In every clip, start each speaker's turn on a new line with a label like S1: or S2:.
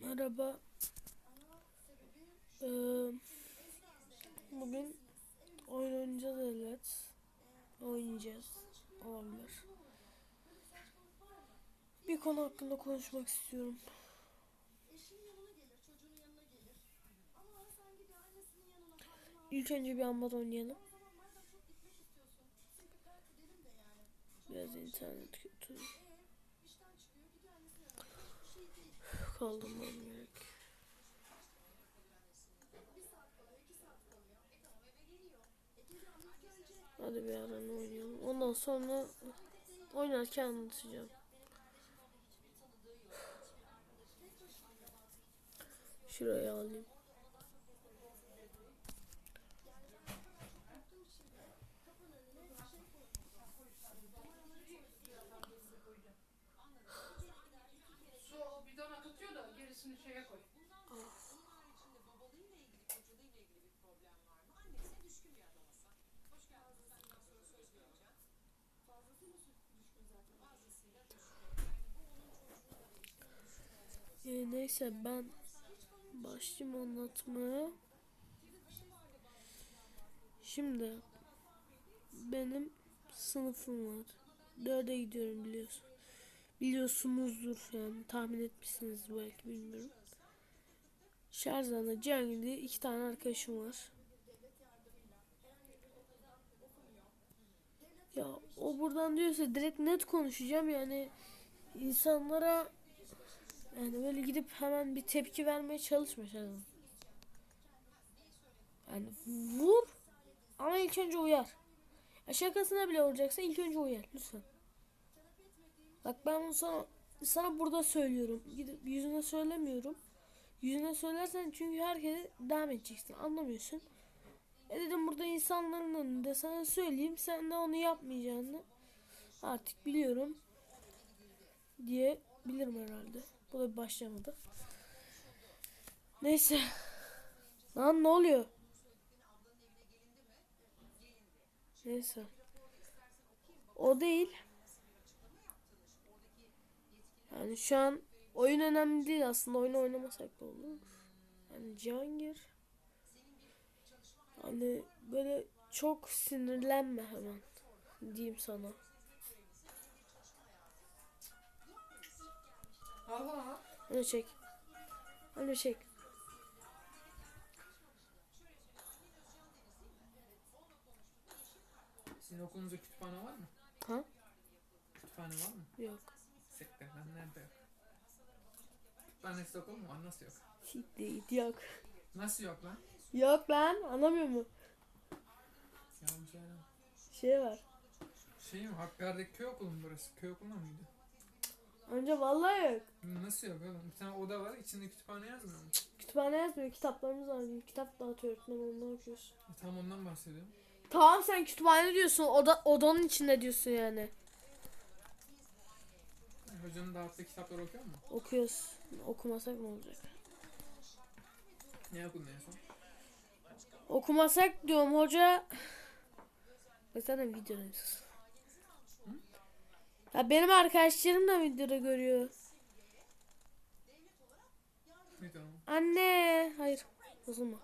S1: Merhaba. Ee, bugün oyun oynayacağız evet. Oynayacağız. Olabilir. Bir konu hakkında konuşmak istiyorum. İlk önce bir ambat oynayalım. Biraz internet kötü. Kaldırmam gerek. Hadi bir ara oynayalım. Ondan sonra oynarken anlatacağım. Şuraya alayım.
S2: Gerisini şeye koy.
S1: Ee, neyse ben başlayayım anlatmaya. Şimdi benim sınıfım var. Dörde gidiyorum biliyorsun. Biliyorsunuzdur yani tahmin etmişsiniz belki bilmiyorum. Şerzan'da Cihangir'de iki tane arkadaşım var. Ya o buradan diyorsa direkt net konuşacağım yani insanlara yani böyle gidip hemen bir tepki vermeye çalışma Şerzan. Yani vur ama ilk önce uyar. Ya şakasına bile vuracaksa ilk önce uyar lütfen. Bak ben bunu sana, sana burada söylüyorum. Gidip yüzüne söylemiyorum. Yüzüne söylersen çünkü herkese devam edeceksin. Anlamıyorsun. E dedim burada insanların önünde sana söyleyeyim. Sen de onu yapmayacağını artık biliyorum. Diye bilirim herhalde. Bu da başlamadı. Neyse. Lan ne oluyor? Neyse. O değil. Yani şu an oyun önemli değil aslında. Oyunu oynamasak da olur. Yani Cihangir. Hani böyle çok sinirlenme hemen. Diyeyim sana. Onu çek. Onu çek.
S2: Sizin okulunuzda kütüphane var mı?
S1: Ha?
S2: Kütüphane var mı?
S1: Yok.
S2: Nerede yok? Kütüphanesi okul mu var? Nasıl yok?
S1: Değil, yok.
S2: Nasıl yok lan?
S1: Yok lan anlamıyor mu?
S2: Yanlış.
S1: Şey var.
S2: Şey mi? Hakkari'deki köy okulu mu burası? Köy okulu mıydı?
S1: Önce vallahi yok.
S2: Nasıl yok oğlum? Bir tane oda var içinde kütüphane yazmıyor mu?
S1: Kütüphane yazmıyor. Kitaplarımız var. Kitap dağıtıyor öğretmen ondan okuyoruz.
S2: E, tam ondan bahsediyorum.
S1: Tamam sen kütüphane diyorsun. Oda, odanın içinde diyorsun yani.
S2: Hocanın dağıttığı kitapları okuyor mu?
S1: Okuyoruz. Okumasak ne olacak?
S2: Ne okudun en son?
S1: Okumasak diyorum hoca. Bak zaten videodayız. Ya benim arkadaşlarım da videoda görüyor. Anne. Hayır. Bozulma.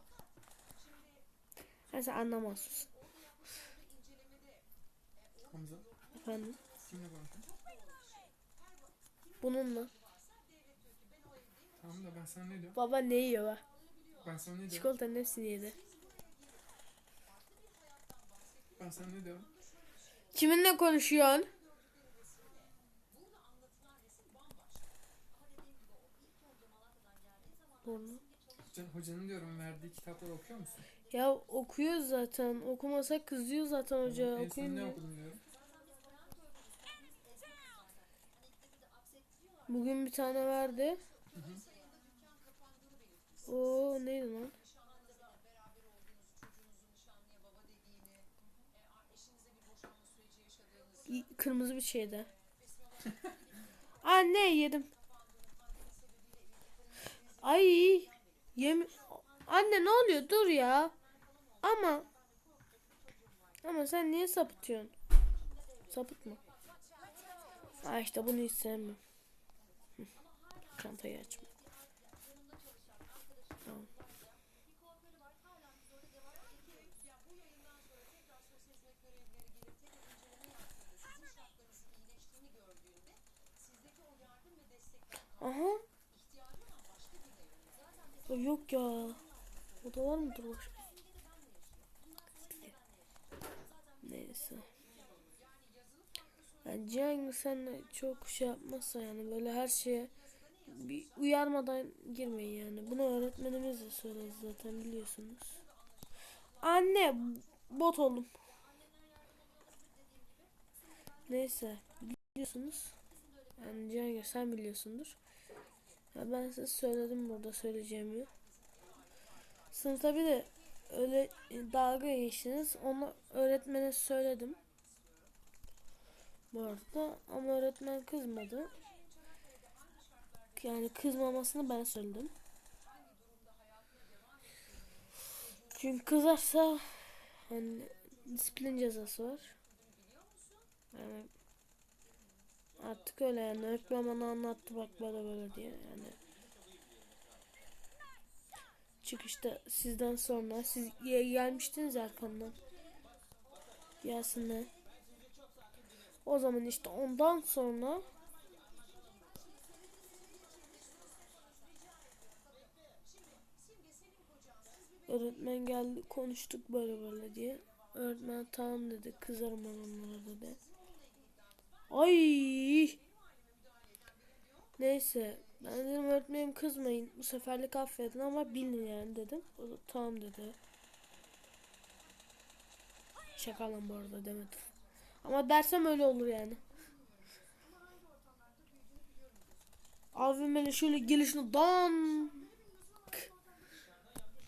S1: Sen anlamazsın.
S2: Hamza.
S1: Efendim.
S2: Kimle konuşuyorsun?
S1: Bununla.
S2: Tamam da ben sana ne diyorum?
S1: Baba ne yiyor bak.
S2: Ben sana ne diyorum?
S1: Çikolatanın hepsini yedi.
S2: Ben sana ne diyorum?
S1: Kiminle konuşuyorsun?
S2: Hocanın, hocanın diyorum verdiği kitapları okuyor musun?
S1: Ya okuyoruz zaten. Okumasak kızıyor zaten hoca.
S2: en son ne okudun diyorum?
S1: Bugün bir tane verdi.
S2: Hı hı.
S1: O neydi lan? Kırmızı bir şeydi. Anne yedim. Ay yem Anne ne oluyor? Dur ya. Ama ama sen niye sapıtıyorsun? Sapıtma. Ha işte bunu hiç sevmem. Çantayı açma. Tamam. Aha. Ya Yok ya. Odalar mıdır başka? Neyse. Yani Cihan sen çok şey yapmazsa yani böyle her şeye bir uyarmadan girmeyin yani. Bunu öğretmenimiz de söyledi zaten biliyorsunuz. Anne bot oğlum. Neyse biliyorsunuz. Yani Cihangir sen biliyorsundur. Ya ben size söyledim burada söyleyeceğimi. Sınıfta bir de öyle dalga geçtiniz. Onu öğretmene söyledim. Bu arada ama öğretmen kızmadı. Yani kızmamasını ben söyledim. Çünkü kızarsa hani disiplin cezası var. Yani artık öyle yani öğretmen bana anlattı bak böyle böyle diye yani. Çıkışta sizden sonra siz gelmiştiniz arkamdan. Yasin'le. O zaman işte ondan sonra öğretmen geldi konuştuk böyle böyle diye. Öğretmen tamam dedi kızarım ben onlara dedi. Ay. Neyse ben dedim öğretmenim kızmayın bu seferlik affedin ama bilin yani dedim. O da tamam dedi. Şaka lan bu arada demedim. Ama dersem öyle olur yani. Abim hele şöyle gelişine dan.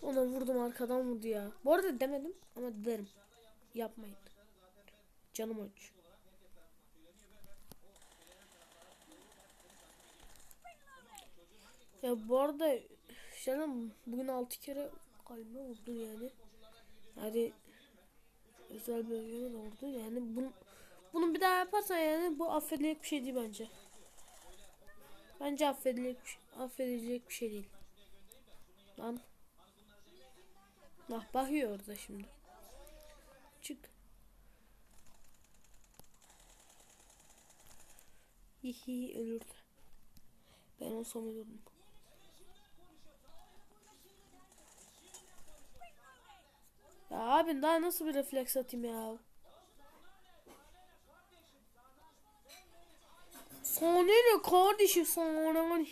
S1: Ona vurdum arkadan vurdu ya. Bu arada demedim ama derim. Yapmayın. Canım aç. Ya bu arada canım bugün 6 kere kalbime vurdu yani. Yani özel bölgeme de vurdu. Yani bunu, bunu bir daha yaparsan yani bu affedilecek bir şey değil bence. Bence affedilecek, affedilecek bir şey değil. Lan. Bak bakıyor orada şimdi. Çık. Hihi ölürdü. Ben olsam ölürdüm. Ya abi daha nasıl bir refleks atayım ya? Sana ne kardeşim sana ne?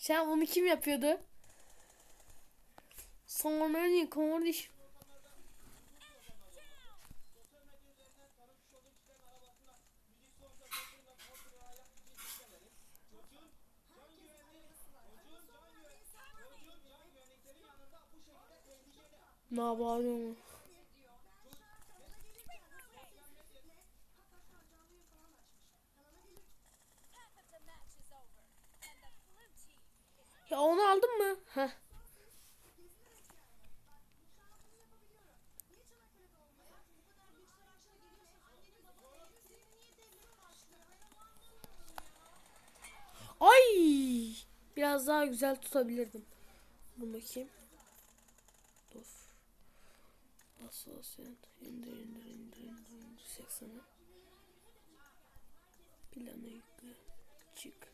S1: Sen onu kim yapıyordu? Sana ne? Ne yapıyorsun? Ya onu aldın mı? Heh. Ay! Biraz daha güzel tutabilirdim. Dur bakayım. Dur. Nasıl olsun? İndir indir indir indir 80'e. Plana yükle. Çık.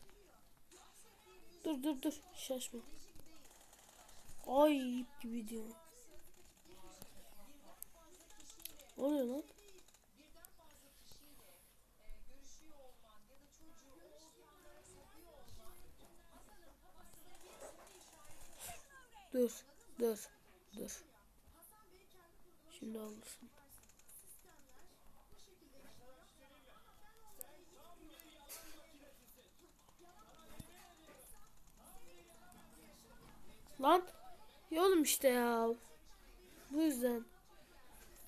S1: Dur dur dur. Şaşma. Ay ip gibi diyor. Ne oluyor lan? Dur, dur, dur. Şimdi alırsın. Lan, ya oğlum işte ya. Bu yüzden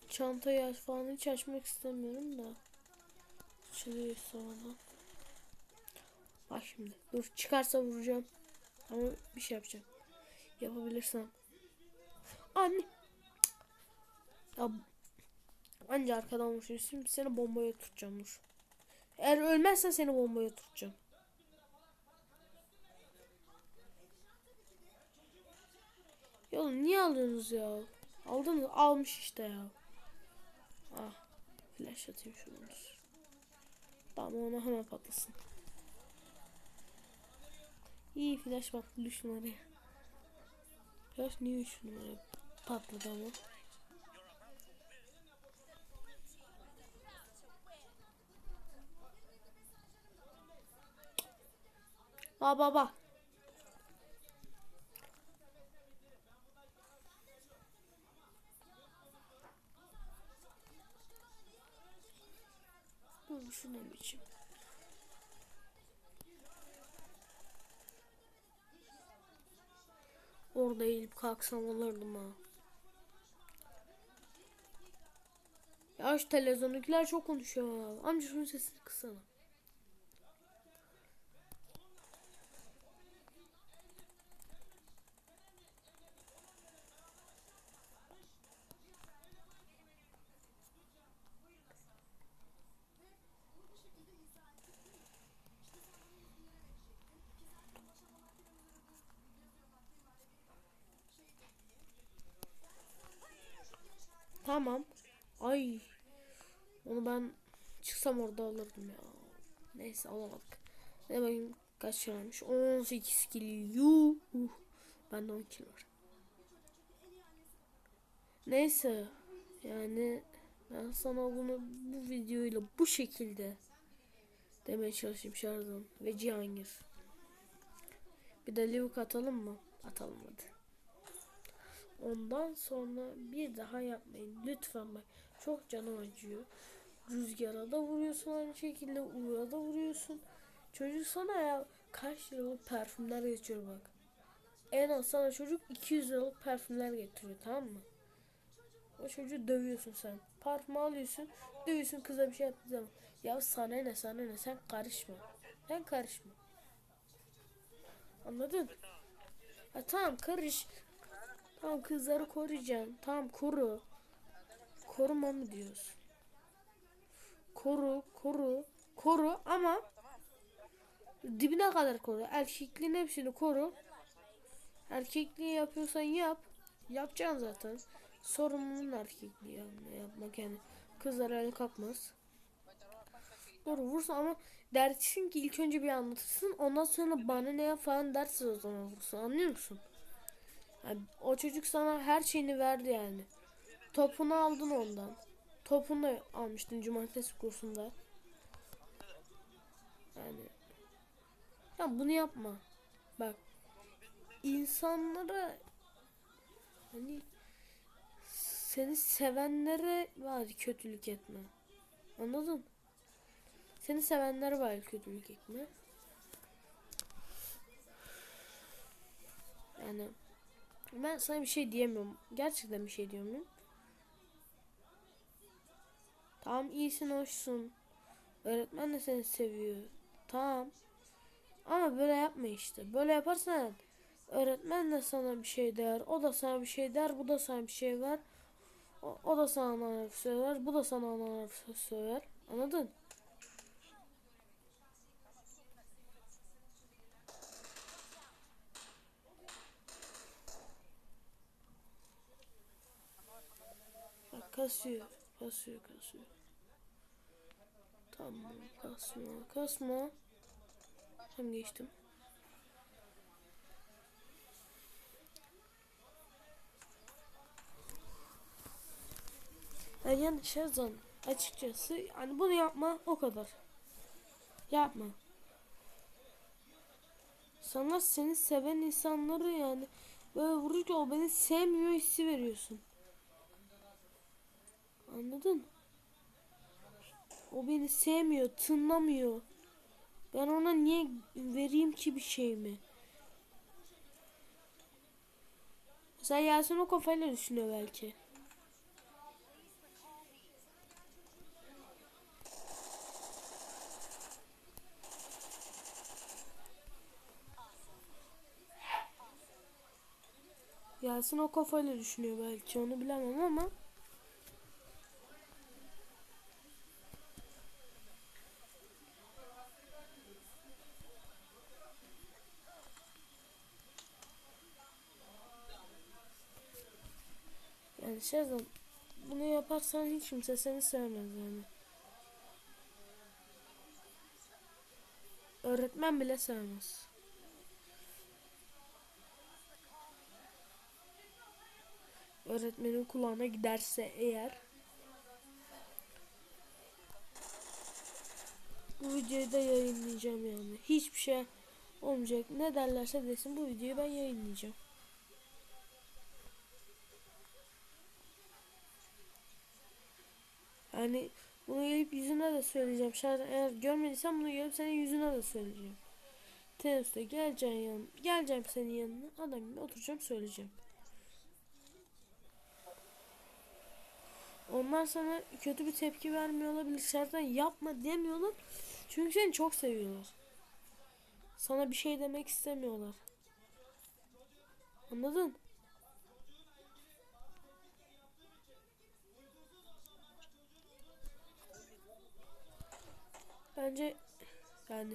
S1: çantayı aç falan hiç açmak istemiyorum da. Açılıyor sonradan. Bak şimdi. Dur çıkarsa vuracağım. Ama bir şey yapacağım. Yapabilirsem. Anne. Ya anca arkadan. Şimdi seni bombaya tutacağım. Eğer ölmezsen seni bombaya tutacağım. Ya niye alıyorsunuz ya? Aldınız almış işte ya. Ah. Flash atayım şunu. Tamam ona hemen patlasın. İyi flash patladı 3 numaraya. Flash niye 3 numaraya patladı ama? Ba ba ba. Bu biçim? Orada eğilip kalksam alırdım ha. Ya televizyondakiler çok konuşuyor. Amca şunun sesini kıssana. Tamam. Ay. Onu ben çıksam orada alırdım ya. Neyse alamadık. Ne bakayım kaç kill olmuş? 18 kill. Yuh. Bende 10 kill var. Neyse. Yani ben sana bunu bu videoyla bu şekilde demeye çalışayım Şardan ve Cihangir. Bir de Livik atalım mı? Atalım hadi. Ondan sonra bir daha yapmayın. Lütfen bak. Çok canım acıyor. Rüzgara da vuruyorsun aynı şekilde. Uğur'a da vuruyorsun. Çocuk sana ya kaç liralık parfümler getiriyor bak. En az sana çocuk 200 liralık parfümler getiriyor tamam mı? O çocuğu dövüyorsun sen. Parfüm alıyorsun. Dövüyorsun kıza bir şey yaptığı zaman. Ya sana ne sana ne sen karışma. Sen karışma. Anladın? Ya tamam karış. Tamam kızları koruyacaksın. Tamam koru. Koruma mı diyorsun? Koru, koru, koru ama dibine kadar koru. Erkekliğin hepsini koru. Erkekliği yapıyorsan yap. Yapacaksın zaten. Sorumluluğun erkekliği yapmak yani. Kızlar el kalkmaz. Doğru vursun ama dersin ki ilk önce bir anlatırsın. Ondan sonra bana ne ya falan dersin o zaman vursun. Anlıyor musun? Yani o çocuk sana her şeyini verdi yani. Topunu aldın ondan. Topunu da almıştın cumartesi kursunda. Yani ya bunu yapma. Bak insanlara hani seni sevenlere var kötülük etme. Anladın? Seni sevenlere var kötülük etme. Yani ben sana bir şey diyemiyorum. Gerçekten bir şey diyemiyorum. Tamam iyisin hoşsun. Öğretmen de seni seviyor. Tamam. Ama böyle yapma işte. Böyle yaparsan öğretmen de sana bir şey der. O da sana bir şey der. Bu da sana bir şey ver. O, o da sana ana söyler. Bu da sana ana söyler. Anladın? Bak kasıyor. Kasıyor kasıyor. Tamam kasma kasma. Hem geçtim. Yani, yani Şerzan açıkçası hani bunu yapma o kadar. Yapma. Sana seni seven insanları yani böyle vurunca beni sevmiyor hissi veriyorsun. Anladın? O beni sevmiyor, tınlamıyor. Ben ona niye vereyim ki bir şey mi? Sen Yasin o kafayla düşünüyor belki. Yasin o kafayla düşünüyor belki onu bilemem ama Yani Şezan bunu yaparsan hiç kimse seni sevmez yani. Öğretmen bile sevmez. Öğretmenin kulağına giderse eğer bu videoyu da yayınlayacağım yani. Hiçbir şey olmayacak. Ne derlerse desin bu videoyu ben yayınlayacağım. Yani bunu gelip yüzüne de söyleyeceğim. Şayet eğer görmediysen bunu gelip senin yüzüne de söyleyeceğim. Teneffüste geleceğim yan, geleceğim senin yanına. Adam gibi oturacağım söyleyeceğim. Onlar sana kötü bir tepki vermiyor olabilir. Şarttan yapma demiyorlar. Çünkü seni çok seviyorlar. Sana bir şey demek istemiyorlar. Anladın? Bence yani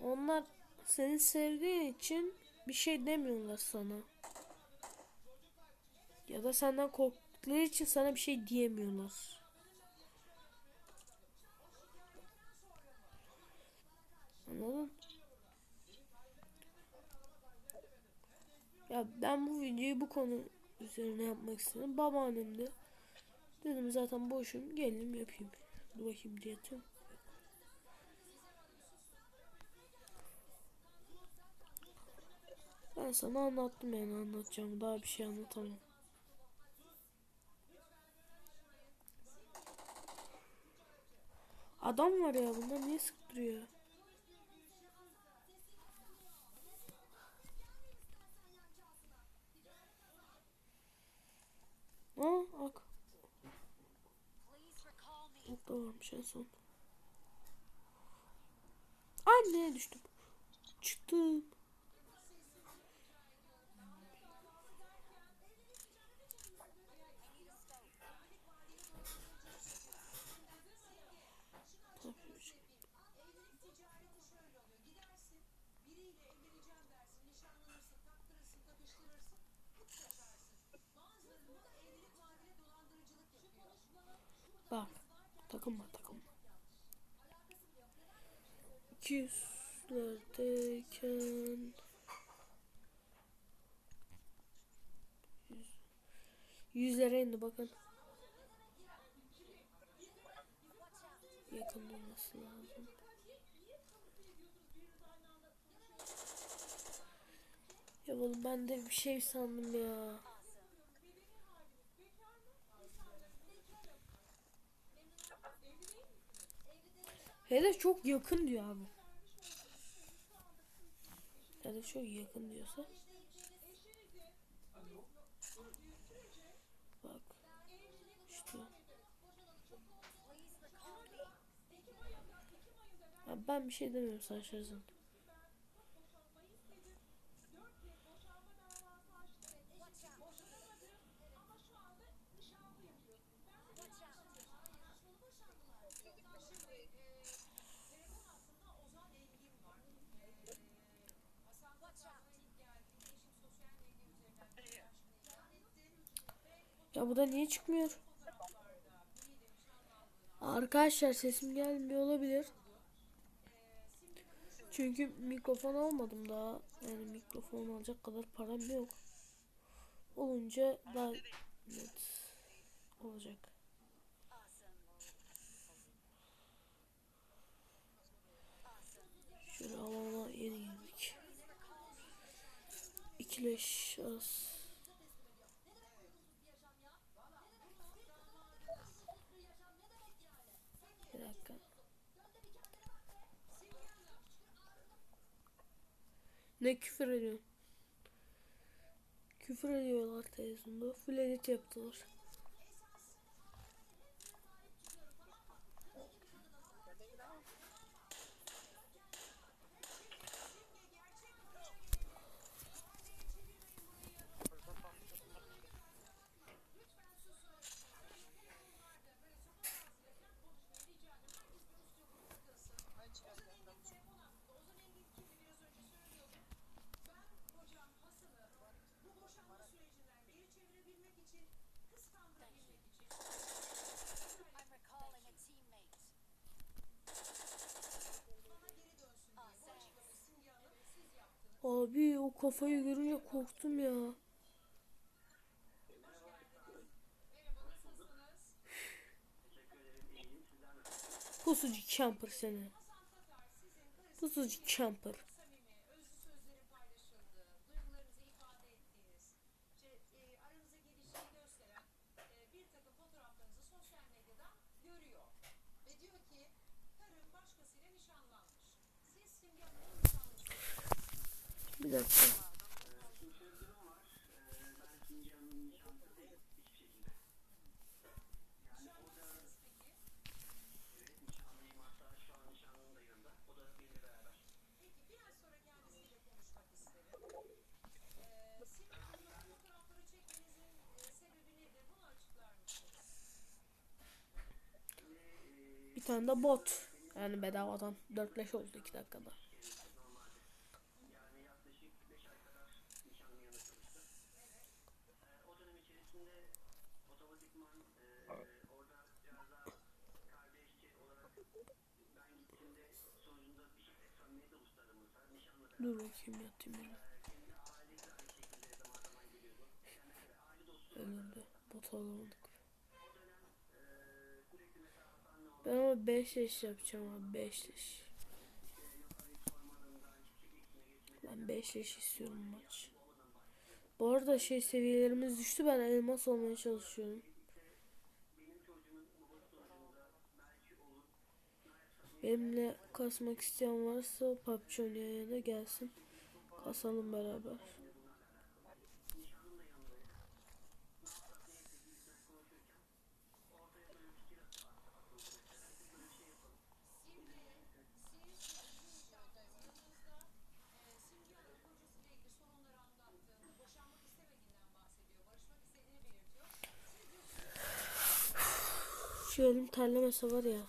S1: onlar seni sevdiği için bir şey demiyorlar sana. Ya da senden korktukları için sana bir şey diyemiyorlar. Anladın? Ya ben bu videoyu bu konu üzerine yapmak istedim. Babaannem de dedim zaten boşum gelin yapayım. Dur bakayım diye Ben sana anlattım yani anlatacağım. Daha bir şey anlatamam. Adam var ya bunda niye sıktırıyor? Aa ak. Da varmış en son. Anne düştüm. Çıktım. Tabii. Bak takılma takılma. 200'lerdeyken yüz- Yüzlere indi bakın. Yakın olması lazım. Ya oğlum ben de bir şey sandım ya. Hedef çok yakın diyor abi. Hedef çok yakın diyorsa. Bak. İşte. Ya ben bir şey demiyorum sen şaşırdın. Bu da niye çıkmıyor? Arkadaşlar sesim gelmiyor olabilir. Çünkü mikrofon almadım daha. Yani mikrofon alacak kadar param yok. Olunca daha net olacak. Şöyle alana yeni girdik. İkileş az. Bir dakika. Ne küfür ediyor? Küfür ediyorlar televizyonda. Full edit yaptılar. Kafayı görünce korktum ya. Pusucu camper seni. Pusucu camper.
S3: samimi, özlü Bir
S1: tane de bot. Yani bedavadan. 4 leş oldu 2 dakikada. Dur bakayım yatayım ben.
S4: kendi ailesi de aynı şekilde zaman zaman geliyordu. Yani aile dostu
S1: Öldürdü. Bot alamadık. Ben ama 5 leş yapacağım abi 5 leş. Ben 5 leş istiyorum maç. Bu arada şey seviyelerimiz düştü ben elmas olmaya çalışıyorum. Benimle kasmak isteyen varsa PUBG oynayana gelsin. Kasalım beraber. Şu elim terlemese var ya.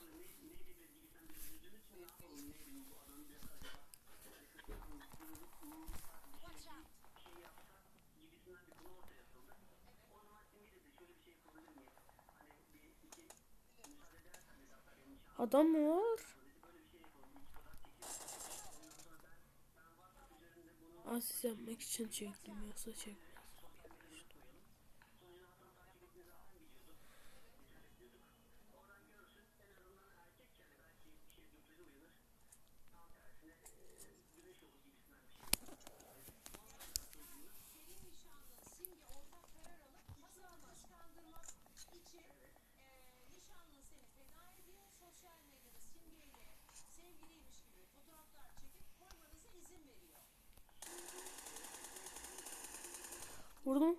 S1: Adam mı var? Asis yapmak için çektim yoksa çekmez. Vurdum.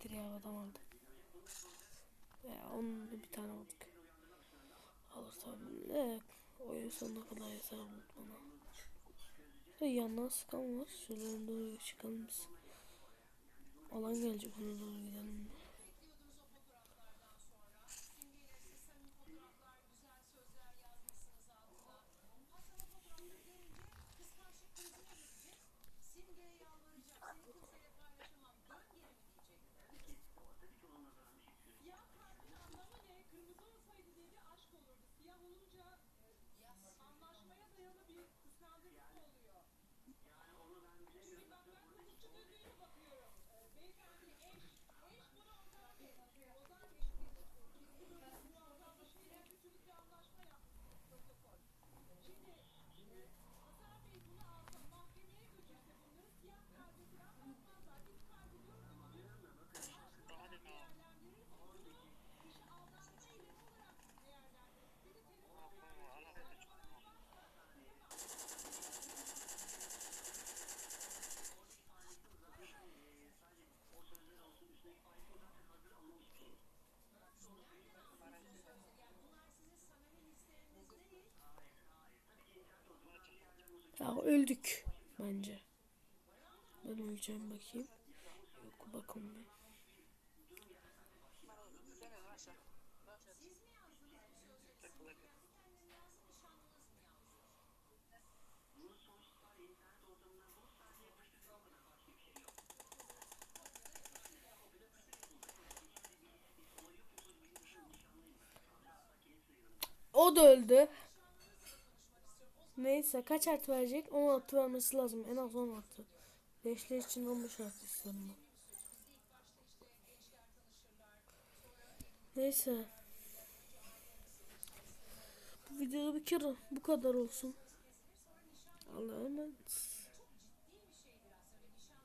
S1: Direğe adam aldı. Ya onun da bir tane vurduk. Alırsam ne? Oyun sonuna kadar yeter bana. Ve yandan sıkan var. Şuradan doğru çıkalım biz. Alan gelecek ona doğru gidelim.
S3: Bekliyordunuz o fotoğraflardan sonra. Simge ile siz samimi fotoğraflar, güzel sözler yazmışsınız altına. Hasan o fotoğrafları görünce kıskançlık krizine girecek. Simge'ye yalvaracak. Seni kimseyle paylaşamam. Dön geri mi diyecek? Ya kartın anlamı ne? Kırmızı olsaydı dedi aşk olurdu. Siyah olunca e, anlaşmaya dayalı bir kıskandırma oluyor. Çünkü bak ben hukukçu gözüyle bakıyorum. E, beyefendi eş, eş bunu ortak eş. Ozan eş biz. Biz bu böyle bu anlaşmayla bir sürü bir anlaşma yaptık. Protokol. Şimdi e, Hasan Bey bunu alsa mahkemeye götürse bunları siyah karte falan bakmazlar. Biz karte gördüğümüzü aşk olarak değerlendirir. Bunu kişi aldatma eylemi olarak değerlendirir. Bir de telefonlar bunlar sizin samimi hisleriniz değil.
S1: Ya öldük bence. Ben öleceğim bakayım. Yok bakın bir. O da öldü. Neyse kaç artı verecek? 10 artı vermesi lazım. En az 10 artı. Beşli için 15 artı istiyorum. Neyse. Bu videoda bir kere bu kadar olsun. Allah'a emanet.